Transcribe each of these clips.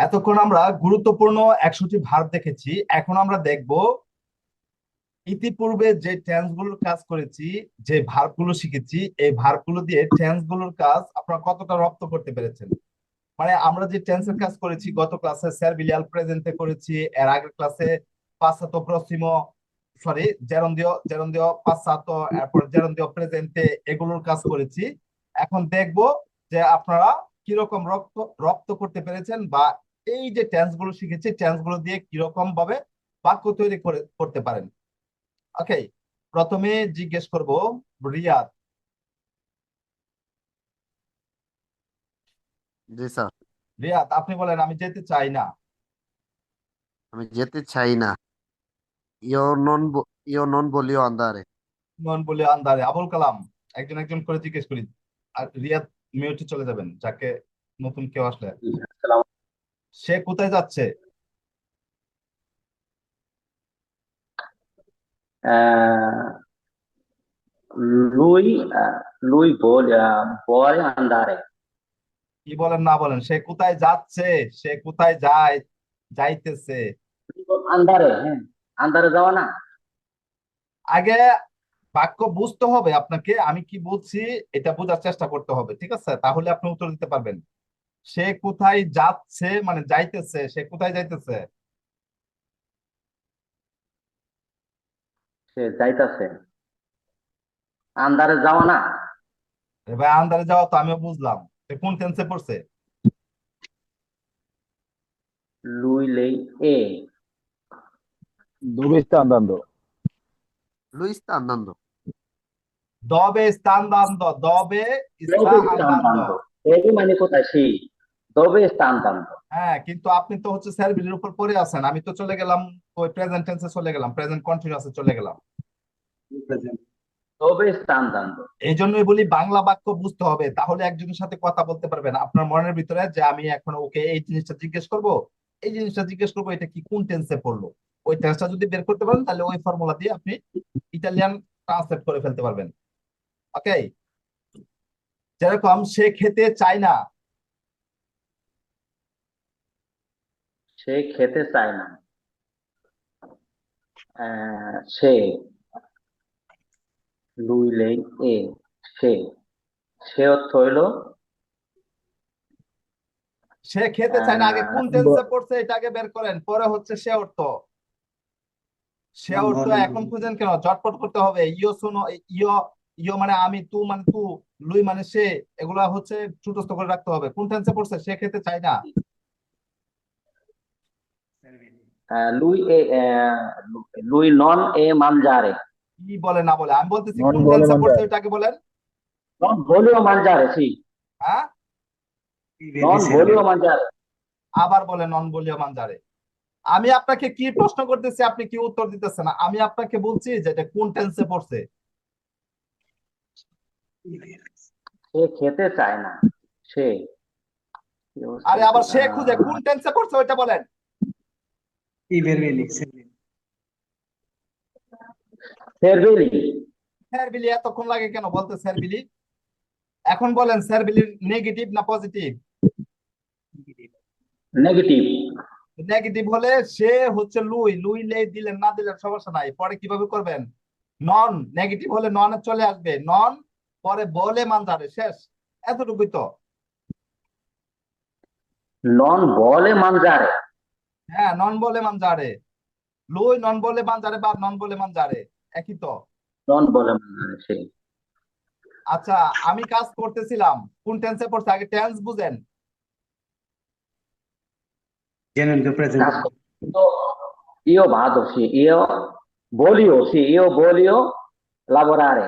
এতক্ষণ আমরা গুরুত্বপূর্ণ একশোটি ভার্ব দেখেছি। এখন আমরা দেখব ইতিপূর্বে যে টেন্স কাজ করেছি, যে ভার্বগুলো শিখেছি, এই ভার্বগুলো দিয়ে টেন্সগুলোর কাজ আপনারা কতটা রপ্ত করতে পেরেছেন? মানে আমরা যে টেন্সের কাজ করেছি, গত ক্লাসে সার্ভিলিয়াল প্রেজেন্টে করেছি, এর আগের ক্লাসে পাসাতো প্রসিমো সরি জেরন্দিও জেরন্দিও পাসাতো এরপর জেরন্দিও প্রেজেন্টে এগুলোর কাজ করেছি। এখন দেখব যে আপনারা কীরকম রপ্ত রপ্ত করতে পেরেছেন বা এই যে টেন্সগুলো শিখেছি টেন্সগুলো দিয়ে কীরকম ভাবে বাক্য তৈরি করে করতে পারেন। ওকে প্রথমে জিজ্ঞেস করব রিয়াদ। জি স্যার। রিয়াদ আপনি বলেন আমি যেতে চাই না। আমি যেতে চাই না। ইয়ো নন ইয়ো নন বলিও আন্দারে নন বলে আন্দারে আবুল কালাম একজন একজন করে জিজ্ঞেস করি। আর রিয়াদ মিউটে চলে যাবেন যাকে নতুন কেউ আসলে। সে কোথায় যাচ্ছে? eh, lui vuole, vuole কি বলেন না বলেন। সে কোথায় যাচ্ছে? সে কোথায় যায়? যাইতেছে। আন্দারে হ্যাঁ। আন্দারে যাওয়া না। আগে বাক্য বুঝতে হবে আপনাকে। আমি কি বলছি এটা বোঝার চেষ্টা করতে হবে। ঠিক আছে? তাহলে আপনি উত্তর দিতে পারবেন। সে কোথায় যাচ্ছে মানে যাইতেছে সে কোথায় যাইতেছে? সে যাইতাছে। আন্দারে যাওয়া না? এ ভাই আন্দারে যাওয়া তো আমিও বুঝলাম। সে কোন টেন্সে পড়ছে? lui lei Dove sta andando? lui sta andando Deb স্থান দান্ত দবে dove sta স্থান andando dove মানে কোথায় সেই dove sta andando হ্যাঁ কিন্তু আপনি তো হচ্ছে স্যারবিলির উপর পড়ে আছেন। আমি তো চলে গেলাম ওই প্রেজেন্ট টেন্সে চলে গেলাম প্রেজেন্ট কন্টিনিউয়াসে চলে গেলাম। sta andando এই জন্যই বলি বাংলা বাক্য বুঝতে হবে তাহলে একজনের সাথে কথা বলতে পারবেন। আপনার মনের ভিতরে যে আমি এখন ওকে এই জিনিসটা জিজ্ঞেস করব এই জিনিসটা জিজ্ঞেস করব এটা কি কোন টেন্সে পড়ল? ওই টেন্সটা যদি বের করতে পারেন তাহলে ওই ফর্মুলা দিয়ে আপনি ইটালিয়ান ট্রান্সলেট করে ফেলতে পারবেন। ওকে যেরকম সে খেতে চায় না সে খেতে চায় না। সে lei e সে সে অর্থ হইল সে খেতে চায় না। আগে কোন টেন্সে পড়ছে এটা আগে বের করেন। পরে হচ্ছে সে অর্থ। সে অর্থ এখন খুঁজেন কেন? চটপট করতে হবে। ইয়ো শোনো ইয়ো ইয়ো মানে আমি তু মানে তু লুই মানে সে এগুলা হচ্ছে চুটস্থ করে রাখতে হবে। কোন টেন্সে পড়ছে? সে খেতে চায় না। Lui e আহ, lui non e কি বলে না বলে? আমি বলতেছি কোন পড়ছে। ওইটাকে বলেন। voglio mangiare sì হ্যাঁ? voglio mangiare আবার বলে নন বলিও মানজারে। আমি আপনাকে কি প্রশ্ন করতেছি আপনি কি উত্তর দিতেছেন? না আমি আপনাকে বলছি যে এটা কোন টেন্সে পড়ছে? সে খেতে চায় না সে। আরে আবার সে খুঁজে কোন টেন্সে পড়ছে ওইটা বলেন। সেরবেলি স্যারবিলি এতক্ষণ লাগে কেন? বলতে স্যারবিলি এখন বলেন স্যারবিলির নেগেটিভ না পজিটিভ নেগেটিভ নেগেটিভ হলে সে হচ্ছে লুই। লুই লে দিলেন না দিলেন সমস্যা নাই। পরে কীভাবে করবেন? নন নেগেটিভ হলে নন চলে আসবে। নন পরে বলে মানজারে শেষ। এতটুকুই তো। নন বলে mangiare হ্যাঁ নন বলে মান মানজারে লুই নন বলে মান মানজারে বা নন বলে মান মানজারে একই তো? নন বলে mangiare সে আচ্ছা আমি কাজ করতেছিলাম। কোন টেন্সে পড়ছে? আগে টেন্স বুঝেন। তো io vado sì io voglio sì io voglio lavorare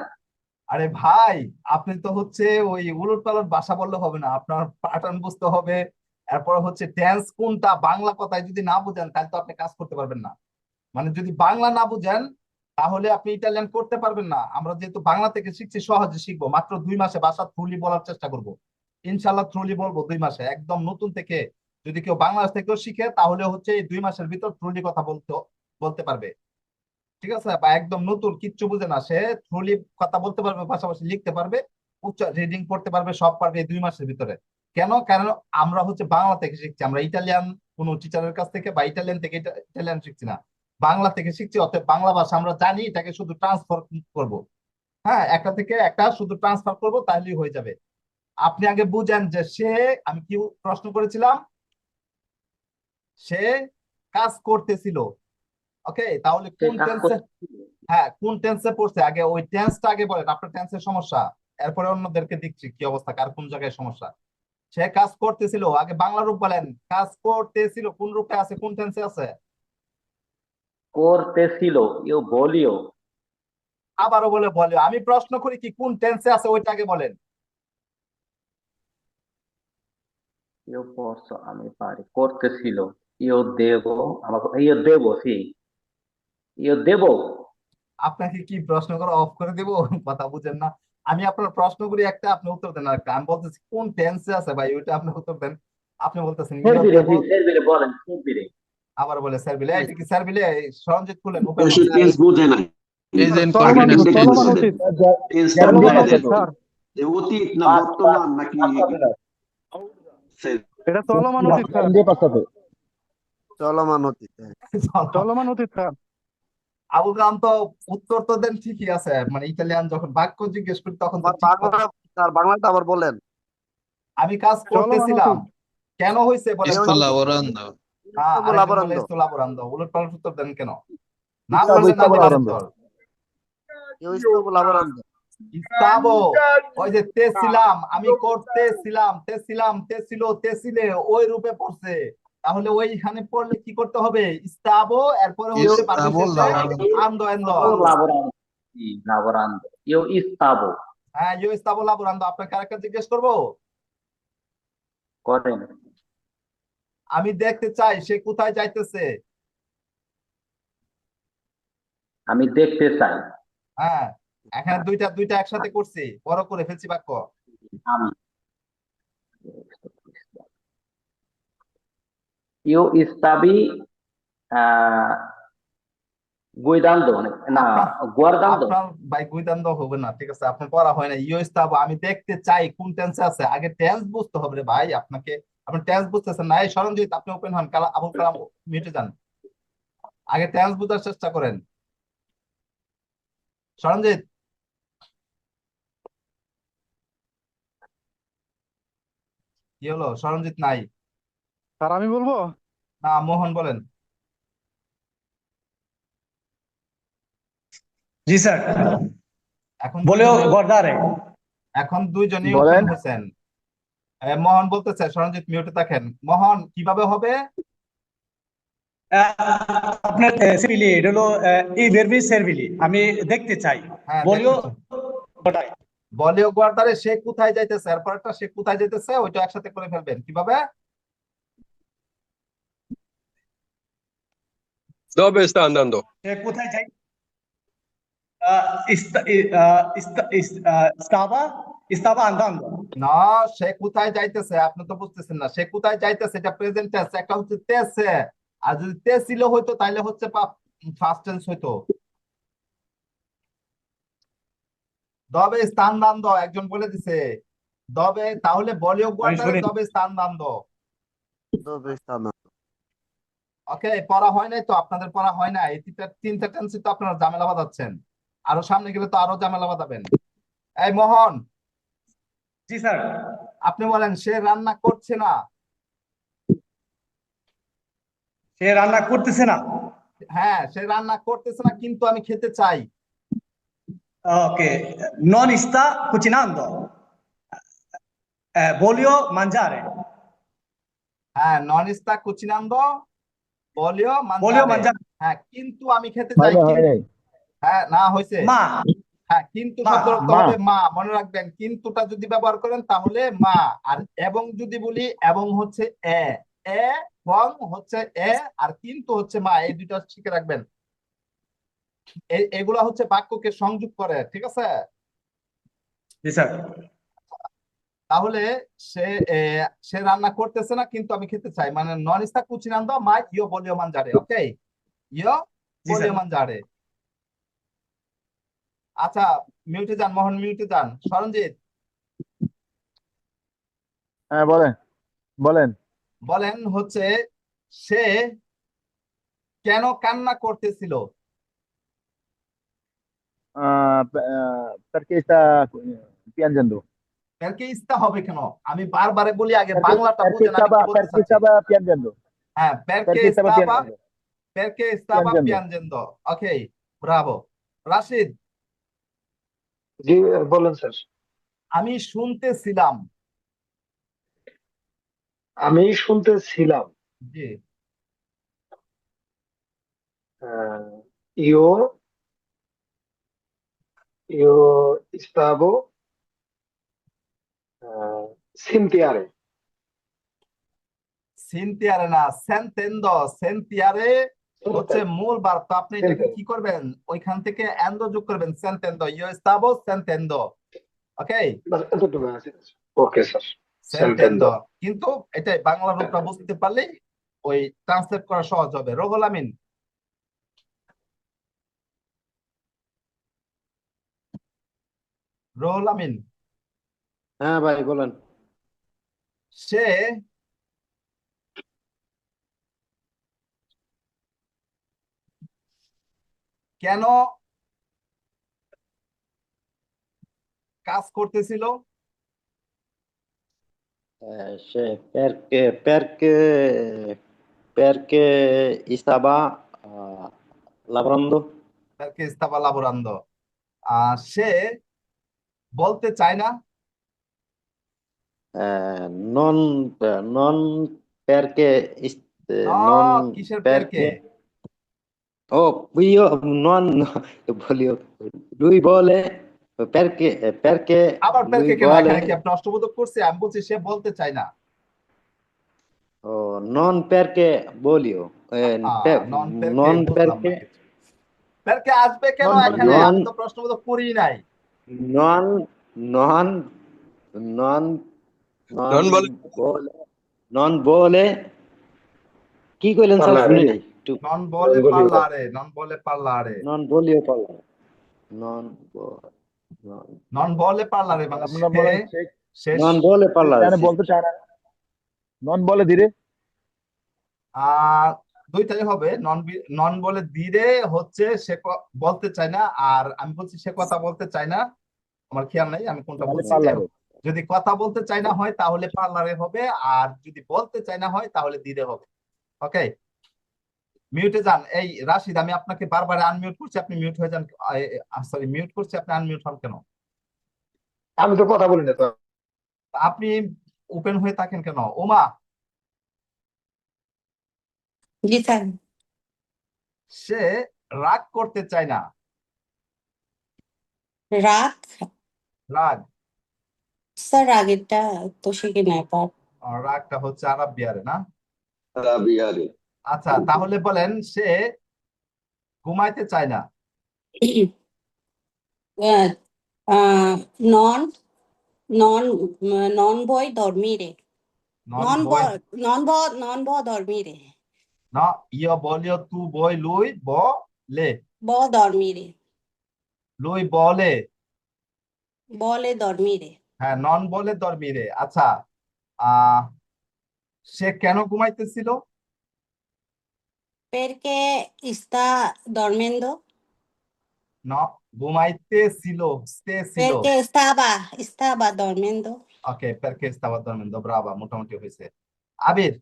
আরে ভাই আপনি তো হচ্ছে ওই উলট পালট ভাষা বললে হবে না। আপনার প্যাটার্ন বুঝতে হবে। এরপর হচ্ছে টেন্স কোনটা? বাংলা কথায় যদি না বুঝেন, তাহলে তো আপনি কাজ করতে পারবেন না। মানে যদি বাংলা না বুঝেন, তাহলে আপনি ইটালিয়ান করতে পারবেন না। আমরা যেহেতু বাংলা থেকে শিখছি, সহজে শিখব। মাত্র দুই মাসে ভাষা থ্রুলি বলার চেষ্টা করব। ইনশাল্লাহ থ্রুলি বলব দুই মাসে। একদম নতুন থেকে যদি কেউ বাংলাদেশ থেকেও শিখে, তাহলে হচ্ছে এই দুই মাসের ভিতর থ্রুলি কথা বলতে বলতে পারবে। ঠিক আছে? বা একদম নতুন, কিচ্ছু বুঝে না। সে থ্রুলি কথা বলতে পারবে, পাশাপাশি লিখতে পারবে, উচ্চ রিডিং পড়তে পারবে, সব পারবে এই দুই মাসের ভিতরে। কেন? কারণ আমরা হচ্ছে বাংলা থেকে শিখছি। আমরা ইটালিয়ান কোনো টিচারের কাছ থেকে বা ইটালিয়ান থেকে ইটা- ইটালিয়ান শিখছি না। বাংলা থেকে শিখছি অতএব বাংলা ভাষা আমরা জানি এটাকে শুধু ট্রান্সফার করব। হ্যাঁ একটা থেকে একটা শুধু ট্রান্সফার করব তাহলেই হয়ে যাবে। আপনি আগে বুঝেন যে সে আমি কি প্রশ্ন করেছিলাম? সে কাজ করতেছিল। ওকে তাহলে কোন টেন্সে হ্যাঁ কোন টেন্সে পড়ছে? আগে ওই টেন্সটা আগে বলেন আপনার টেন্সের সমস্যা। এরপরে অন্যদেরকে দেখছি কি অবস্থা কার কোন জায়গায় সমস্যা? সে কাজ করতেছিল আগে বাংলা রূপ বলেন। কাজ করতেছিল কোন রূপে আছে কোন টেন্সে আছে? করতেছিল ইও বলিও। আবারও বলে বলে আমি প্রশ্ন করি কি কোন টেন্সে আছে ওইটা আগে বলেন। ইও পড়ছ আমি পারি। করতেছিল ইও দেব আমাকে ইও দেব সি। ইও দেব। আপনাকে কি প্রশ্ন করে অফ করে দেব? কথা বুঝেন না। আমি আপনার প্রশ্ন করি একটা আপনি উত্তর দেন আরেকটা আমি বলতেছি কোন টেন্সে আছে ভাই? ওইটা আপনি উত্তর দেন। আপনি বলতেছেন আবার বলে স্যার বিলে এটা কি স্যার বিলে সরঞ্জিত খুলেন open টেন্স বোঝে না। অতীত। না বর্তমান নাকি এটা চলমান অতীত স্যার। চলমান অতীত। চলমান অতীত স্যার। আবু কালাম তো উত্তর তো দেন ঠিকই আছে। মানে ইতালিয়ান যখন বাক্য জিজ্ঞেস করি তখন বাংলাটা আবার বলেন। আমি কাজ করতেছিলাম। কেন হয়েছে. হ্যাঁ. বলে উত্তর দেন কেন? না বললে না উত্তর। ওই যে আমি করতেছিলাম তে ছিলাম তে ছিল তে ছিলে ওই রূপে পড়ছে। তাহলে ওইখানে পড়লে কি করতে হবে? স্তাবো এরপরে হচ্ছে আন্দো ইও ইস্তাবো হ্যাঁ ইউ স্তাবো লাবোরান্দো। আপনাকে আরেকটা জিজ্ঞেস করব? করেন। আমি দেখতে চাই সে কোথায় যাইতেছে? আমি দেখতে চাই। হ্যাঁ এখানে দুইটা দুইটা একসাথে করছি। বড় করে ফেলছি বাক্য। আমি ইও ইস্তাবি না গুয়ারদান্দো আপনার ভাই গুইদান্দ হবে না ঠিক আছে আপনার পড়া হয় না ইউ স্তাবো আমি দেখতে চাই কোন টেন্সে আছে আগে টেন্স বুঝতে হবে রে ভাই আপনাকে আপনি টেন্স বুঝতেছেন না এই সরঞ্জিত আপনি ওপেন হন কালা আবুল কালাম মিটে যান আগে টেন্স বোঝার চেষ্টা করেন সরঞ্জিত কি হলো সরঞ্জিত নাই স্যার আমি বলব? না মোহন বলেন। জি স্যার। এখন বলেও গর্দারে এখন দুইজনই বলেন। হোসেন মোহন বলতেছে সরঞ্জিৎ মিউটে থাকেন মোহন কীভাবে হবে? আপনার সিভিলি এটা ই ভেরবি সেরভিলি। আমি দেখতে চাই। বলিও বলিও গর্দারে সে কোথায় যাইতেছে? এরপর একটা সে কোথায় যাইতেছে? ওইটা একসাথে করে ফেলবেন। কীভাবে? Dove sta andando? সে কোথায় যাই আহ, ইস্তা- ই- আহ, ইস্তা- ইস- আহ, স্তাবা ইস্তাবা আন্দান্দো না সে কোথায় যাইতেছে? আপনি তো বুঝতেছেন না। সে কোথায় যাইতেছে? এটা প্রেজেন্ট টেন্স একটা হচ্ছে তেছে আর যদি তে ছিল হইতো তাহলে হচ্ছে ফার্স্ট টেন্স হইতো। দবে স্থান দান দাও একজন বলে দিছে। দবে তাহলে বলিও গোয়ার্দারে দবে স্থান দান stanno? ওকে পড়া হয় নাই তো আপনাদের পড়া হয় নাই। এই তিনটা টেন্সই তো আপনারা ঝামেলা বাঁধাচ্ছেন। আরও সামনে গেলে তো আরও ঝামেলা বাঁধাবেন। এই মোহন। জি স্যার। আপনি বলেন সে রান্না করছে না। সে রান্না করতেছে না। হ্যাঁ সে রান্না করতেছে না কিন্তু আমি খেতে চাই। ওকে নন ইস্তা Eh, voglio mangiare হ্যাঁ নন ইস্তা কুচিনান্দ বলিও মানজারে mangiare হ্যাঁ কিন্তু আমি খেতে চাই হয়। না হয়েছে। ma হ্যাঁ কিন্তু মা, শব্দ হবে মা। মনে রাখবেন কিন্তুটা যদি ব্যবহার করেন তাহলে মা। আর এবং যদি বলি এবং হচ্ছে এ। এ এবং হচ্ছে এ আর কিন্তু হচ্ছে মা। এই দুইটা শিখে রাখবেন। এই এগুলা হচ্ছে বাক্যকে সংযোগ করে ঠিক আছে? জি স্যার। তাহলে সে সে রান্না করতেছে না কিন্তু আমি খেতে চাই। মানে নন ইস্তা কুচিনান্দো মা ইয়ো বলিও মানজারে ওকে? ইয়ো বলিও মানজারে আচ্ছা মিউটে যান মোহন মিউটে যান। সরঞ্জিত হ্যাঁ বলেন বলেন। বলেন হচ্ছে সে কেন কান্না করতেছিল? ah, perché sta piangendo? পেরকে ইস্তা হবে কেন? আমি বারবারে বলি আগে বাংলাটা বুঝেন আমি কি বলতে চাচ্ছি? হ্যাঁ ইস্তাবা ইস্তাবা পিয়ানজেন্দ ওকে ব্রাভো। রাশিদ। জি বলেন স্যার। আমি শুনতেছিলাম। আমি শুনতেছিলাম। জি। আহ, ইও ইও estavo sintiare সিনতিয়ারে না সেন্তেন্দ সেন্তিয়ারে হচ্ছে মূল আপনি এটাকে কি করবেন ওইখান থেকে এন্ডো যোগ করবেন সেন্তেন্দ ইও এস্তাবো সেন্তেন্দ ওকে ওকে স্যার সেন্তেন্দ কিন্তু এটাই বাংলা রূপটা বুঝতে পারলে ওই ট্রান্সলেট করা সহজ হবে। রোহুল আমিন। রোহুল আমিন। হ্যাঁ ভাই বলেন। সে কেন কাজ করতেছিল? সে পেরকে পেরকে পেরকে ইস্তাবা লাবরান্দো। লাবরান্দ। আর সে বলতে চায় না non কিসের perché, পেরকে oh, io non, voglio, lui vuole, perché, eh, perché আবার পেরকে কেন এখানে কি আপনি অষ্টবোধক করছে আমি বলছি সে বলতে চায় না oh, eh, per- নন পেরকে non বুঝলাম না perché, কিছু। পেরকে আসবে কেন নন- এখানে আমি নন- তো প্রশ্নবোধক করি নাই non, non, non, non বলে। non vuole, কি কইলেন স্যার শুনি নাই? একটু নন বলে পারলারে নন বলে voglio parlare, non vuole, non, নন। বলে পারলারে মানে vuole parlare, এখানে sì. বলতে চায় না। নন বলে ধীরে। আহ দুইটাই হবে। নন নন বলে দিরে হচ্ছে সে বলতে চায় না আর আমি বলছি সে কথা বলতে চায় না। আমার খেয়াল নাই আমি কোনটা বলছি যদি কথা বলতে চাই না হয় তাহলে পার্লারে হবে আর যদি বলতে চাই না হয় তাহলে দিরে হবে। ওকে মিউটে যান। এই রাশিদ আমি আপনাকে বারবার আনমিউট করছি আপনি মিউট হয়ে যান। সরি মিউট করছি আপনি আনমিউট হন কেন? আমি তো কথা বলি না তো। আপনি ওপেন হয়ে থাকেন কেন? ওমা! জি স্যার। সে রাগ করতে চায় না। রাগ? রাগ। স্যার রাগেরটা তো শিখে নেয় পার রাগটা হচ্ছে আরব বিয়ারে না? রাবিয়ারে আচ্ছা তাহলে বলেন সে ঘুমাইতে চায় না। নন নন নন বয় dormire নন বই non bo non bo dormire না ইয় বলিও তু বই লুই ব লে bo dormire লুই বলে। bole dormire হ্যাঁ নন বলে দরমিরে আচ্ছা আহ সে কেন ঘুমাইতেছিল? perché sta dormendo ন ঘুমাইতেছিল স্তে ছিল perché stava stava dormendo ওকে পেরকে estaba durmiendo ব্রাভা মোটামুটি হয়েছে। আবির।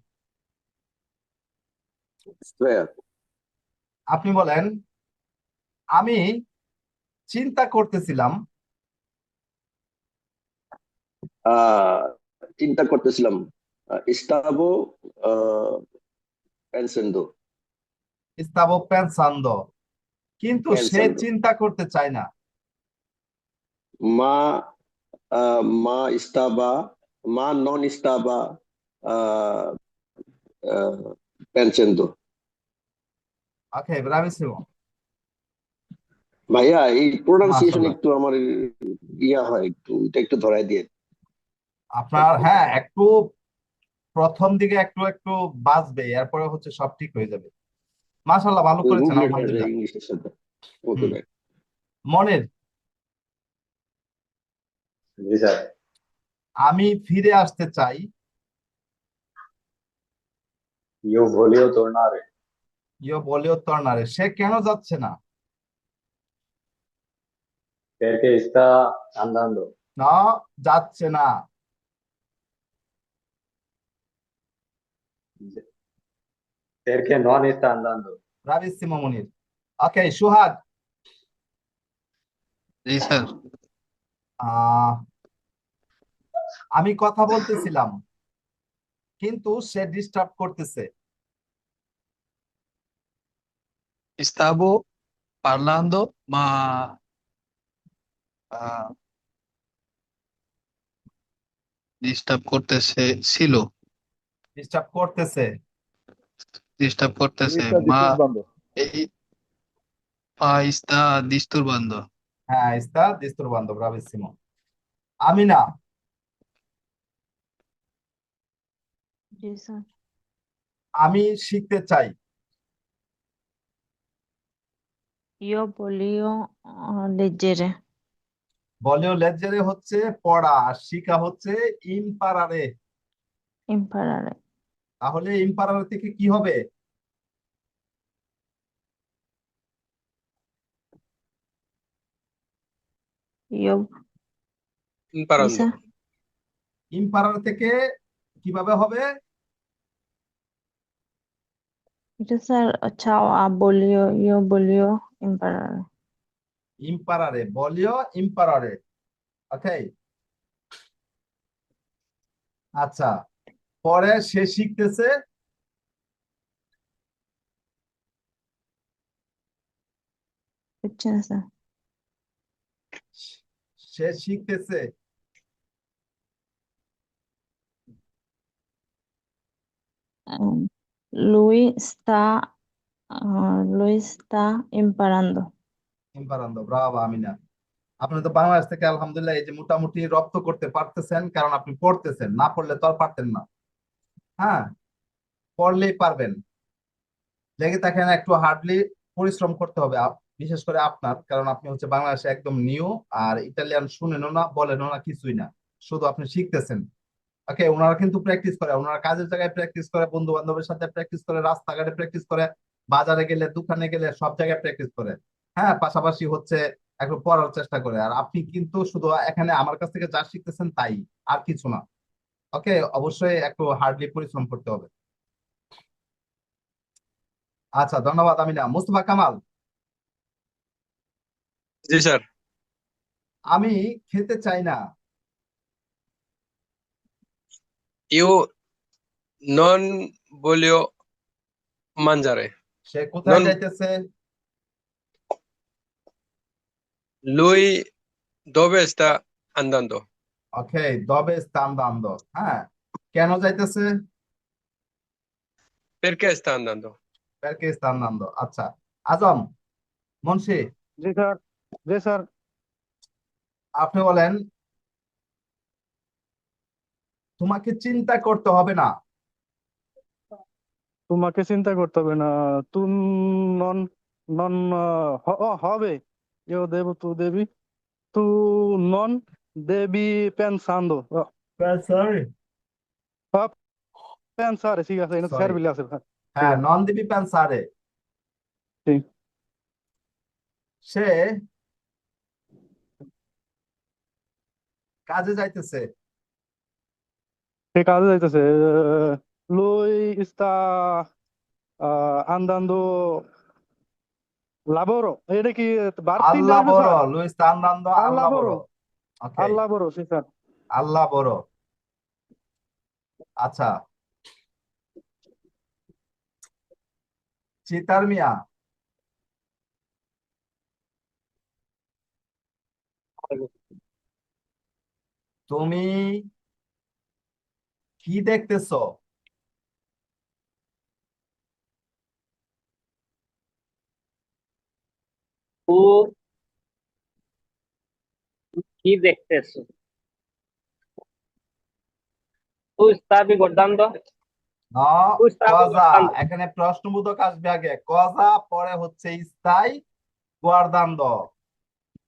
আপনি বলেন আমি চিন্তা করতেছিলাম চিন্তা করতেছিলাম। কিন্তু সে চিন্তা করতে চায় না। মা মা ইস্তাবা মা নন ইস্তাবা পেনসেন্ডো ওকে ব্রাভিসিমো ভাইয়া এই প্রোনাউন্সিয়েশন একটু আমার ইয়া হয় একটু এটা একটু ধরাই দিয়ে। আপনার হ্যাঁ একটু প্রথম দিকে একটু একটু বাজবে এরপরে হচ্ছে সব ঠিক হয়ে যাবে। মাশাআল্লাহ ভালো করেছেন আলহামদুলিল্লাহ। মনের। আমি ফিরে আসতে চাই। Io volevo tornare ইয়ো বলিও তর্নারে সে কেন যাচ্ছে না? sta andando. না যাচ্ছে না। Perché non sta andando. ব্রাভিসিমো মুনির ওকে সুহাগ। জি স্যার। আহ আমি কথা বলতেছিলাম কিন্তু সে ডিস্টার্ব করতেছে। Stavo parlando, ma ah, disturb করতেছে ছিল। ডিস্টার্ব করতেছে। চেষ্টা করতেছে হ্যাঁ, আমি শিখতে চাই। ইয়ো লেজারে। হচ্ছে পড়া শিখা হচ্ছে ইম্পারারে। ইমপারারে। তাহলে ইম্পারারে থেকে কি হবে? ইম্পারারে থেকে কীভাবে হবে? এটা স্যার voglio imparare ইম্পারারে বলিও ইম্পারারে ওকে আচ্ছা। পরে সে শিখতেছে সে শিখতেছে Um, lui uh, lui sta imparando ইম্পারান্দো ব্রাভো আমিনা। আপনি তো বাংলাদেশ থেকে আলহামদুলিল্লাহ এই যে মোটামুটি রপ্ত করতে পারতেছেন কারণ আপনি পড়তেছেন না পড়লে তো আর পারতেন না। হ্যাঁ পড়লেই পারবেন। লেগে থাকেন একটু হার্ডলি পরিশ্রম করতে হবে বিশেষ করে আপনার, কারণ আপনি হচ্ছে বাংলাদেশে একদম নিউ আর ইটালিয়ান শুনেনও না, বলেনও না, কিছুই না। শুধু আপনি শিখতেছেন। ওকে ওনারা কিন্তু প্র্যাকটিস করে, ওনারা কাজের জায়গায় প্র্যাকটিস করে বন্ধু বান্ধবের সাথে প্র্যাকটিস করে, রাস্তাঘাটে প্র্যাকটিস করে, বাজারে গেলে, দোকানে গেলে, সব জায়গায় প্র্যাকটিস করে। হ্যাঁ পাশাপাশি হচ্ছে একটু পড়ার চেষ্টা করে। আর আপনি কিন্তু শুধু এখানে আমার কাছ থেকে যা শিখতেছেন তাই, আর কিছু না। ওকে অবশ্যই একটু হার্ডলি পরিশ্রম করতে হবে। আচ্ছা ধন্যবাদ আমিনা। মুস্তফা কামাল। জি স্যার। আমি খেতে চাই না। io non voglio mangiare সে কোথায় যাইতেছে? dove sta andando ওকে দবে স্থান দান্দ হ্যাঁ? কেন যাইতেছে? Sta andando পেরকে স্থান দান্দ আচ্ছা। আজম মুন্সি। জি স্যার জি স্যার। আপনি বলেন তোমাকে চিন্তা করতে হবে না। তোমাকে চিন্তা করতে হবে না। তুম নন নন হবে। devo tu devi tu non devi pensando. Sorry pensare sì আছে এটা স্যার আছে হ্যাঁ নন দিবি পেনসারে ঠিক। সে কাজে যাইতেছে সে কাজে যাইতেছে lui sta ah, andando lavoro. এটা কি তিনটা আল্লাহ বড় স্যার লুইস তান্দান্দ আল্লাহ বড় আল্লাহ বড় স্যার আল্লাহ বড়। আচ্ছা। চিতার মিয়া। তুমি কি দেখতেছো? Tu chi দেখতেছো? Tu stavi guardando? না Tu কজা এখানে প্রশ্নবোধক আসবে আগে। কজা পরে হচ্ছে স্থায়ী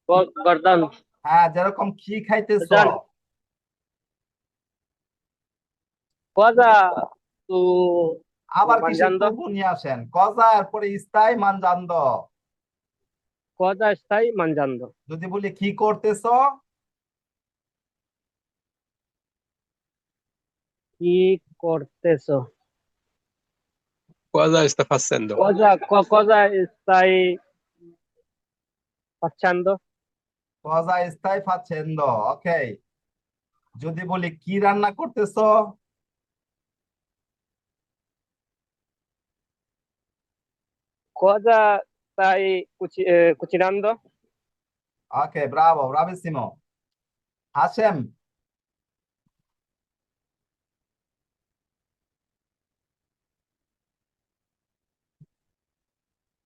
Gu- Guardando. হ্যাঁ যেরকম কি খাইতেছো। Cosa tu আবার mangiando, নিয়ে আসেন। কজা এরপরে স্থায়ী মানজান্দ cosa stai mangiando? যদি বলি কি করতেছ? Chi corteso? Cosa sta facendo? Cosa, co- cosa stai facendo? কজা স্থায়ী ফাচ্ছেন্দ ওকে যদি বলি কি রান্না করতেছ Cosa stai cuci- eh, cucinando? Okay bravo bravissimo Hashem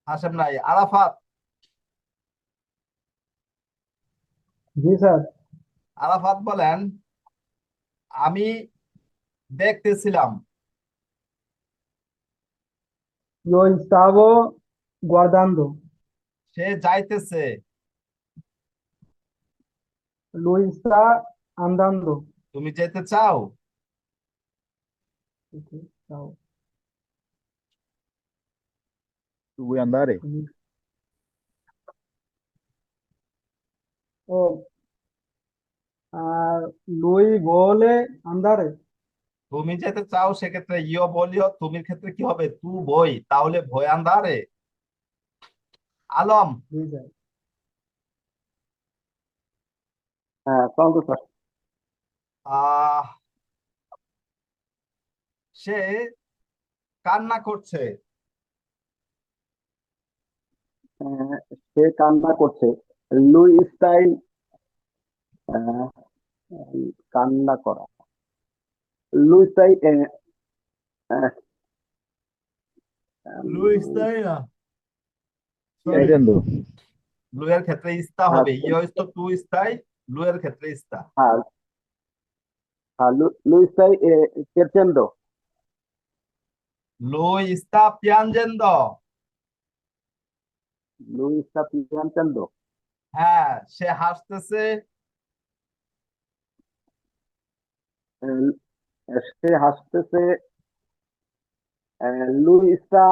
Hashem নাই আরাফাত জি স্যার আরাফাত বলেন আমি দেখতেছিলাম Yo stavo guardando. সে যাইতেছে andando. তুমি যেতে চাও. Tu vuoi andare? Oh, ah, lui vuole andare. তুমি যেতে চাও সেক্ষেত্রে ইয় বলিও তুমির ক্ষেত্রে কি হবে তু বই তাহলে ভয় আন্দারে আলম হ্যাঁ সে কান্না করছে আহ, সে কান্না করছে লুই স্টাইল আহ, কান্না করা লুই স্টাইল লুইস তাই না Stai dicendo? লুয়ের ক্ষেত্রে ইস্তা হবে ইয় ইস্তো তু ইস্তাই লুয়ের ক্ষেত্রে ইস্তা হ্যাঁ হ্যাঁ লুই স্টাইল piacendo lui sta piangendo. লুই sta piangendo হ্যাঁ সে হাসতেছে সে হাসতেছে আহ, লুই sta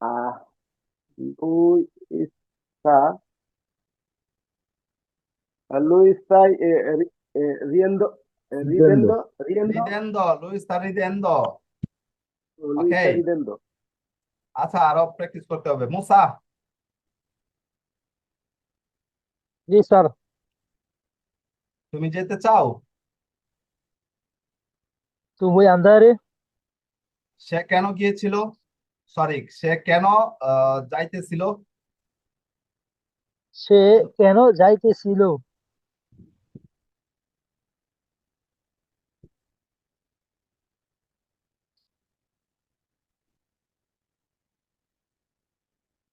আহ, লুই sta লুই sta eh, ri- eh, riendo eh, ridendo riendo ridendo lui sta ridendo lui sta Okay. আচ্ছা আরও প্র্যাকটিস করতে হবে। মুসা। জি স্যার। তুমি যেতে চাও? tu vuoi andare? সে কেন গিয়েছিল? সরি সে কেন যাইতেছিল? সে কেন যাইতেছিল?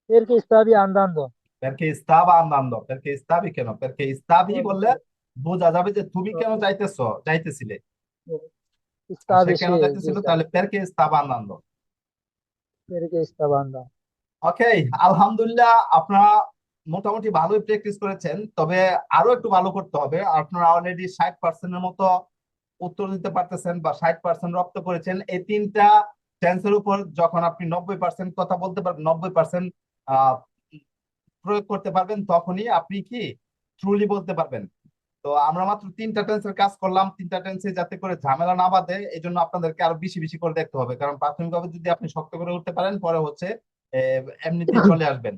Perché stavi andando? Perché stava andando perché stavi কেন perché stavi বললে বোঝা যাবে যে তুমি কেন যাইতেছো? যাইতেছিলে। Stavi কেন যাইতেছিল? তাহলে perché stava andando? Perché stava andando? ওকে আলহামদুলিল্লাহ আপনারা মোটামুটি ভালোই প্র্যাকটিস করেছেন তবে আরও একটু ভালো করতে হবে। আপনারা অলরেডি ষাট পার্সেন্টের মতো উত্তর দিতে পারতেছেন বা ষাট পার্সেন্ট রপ্ত করেছেন। এই তিনটা টেন্সের উপর যখন আপনি নব্বই পার্সেন্ট কথা বলতে পারবেন নব্বই পার্সেন্ট প্রয়োগ করতে পারবেন তখনই আপনি কি ট্রুলি বলতে পারবেন। তো আমরা মাত্র তিনটা টেন্সের কাজ করলাম তিনটা টেন্সে যাতে করে ঝামেলা না বাঁধে এই জন্য আপনাদেরকে আরও বেশি বেশি করে দেখতে হবে। কারণ প্রাথমিকভাবে যদি আপনি শক্ত করে উঠতে পারেন পরে হচ্ছে আহ, এমনিতেই চলে আসবেন।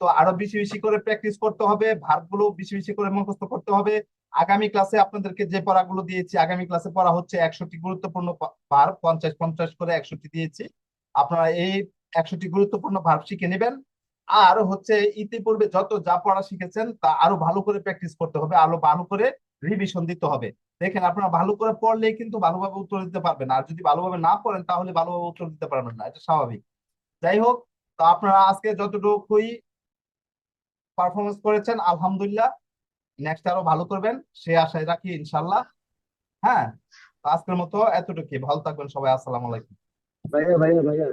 তো আরও বেশি বেশি করে প্র্যাকটিস করতে হবে ভার্বগুলো বেশি বেশি করে মুখস্থ করতে হবে। আগামী ক্লাসে আপনাদেরকে যে পড়াগুলো দিয়েছি আগামী ক্লাসে পড়া হচ্ছে একশোটি গুরুত্বপূর্ণ ভার্ব পঞ্চাশ পঞ্চাশ করে একশোটি দিয়েছি। আপনারা এই একশোটি গুরুত্বপূর্ণ ভার্ব শিখে নেবেন। আর হচ্ছে ইতিপূর্বে যত যা পড়া শিখেছেন, তা আরও ভালো করে প্র্যাকটিস করতে হবে, আরও ভালো করে রিভিশন দিতে হবে। দেখেন, আপনারা ভালো করে পড়লেই কিন্তু ভালোভাবে উত্তর দিতে পারবেন। আর যদি ভালোভাবে না পড়েন, তাহলে ভালোভাবে উত্তর দিতে পারবেন না। এটা স্বাভাবিক। যাই হোক, তো আপনারা আজকে যতটুকুই পারফরমেন্স করেছেন, আলহামদুলিল্লাহ। নেক্সট আরও ভালো করবেন, সে আশায় রাখি ইনশাল্লাহ হ্যাঁ আজকের মতো এতটুকুই। ভালো থাকবেন সবাই। আসসালামু আলাইকুম। ভাইয়া ভাইয়া ভাইয়া।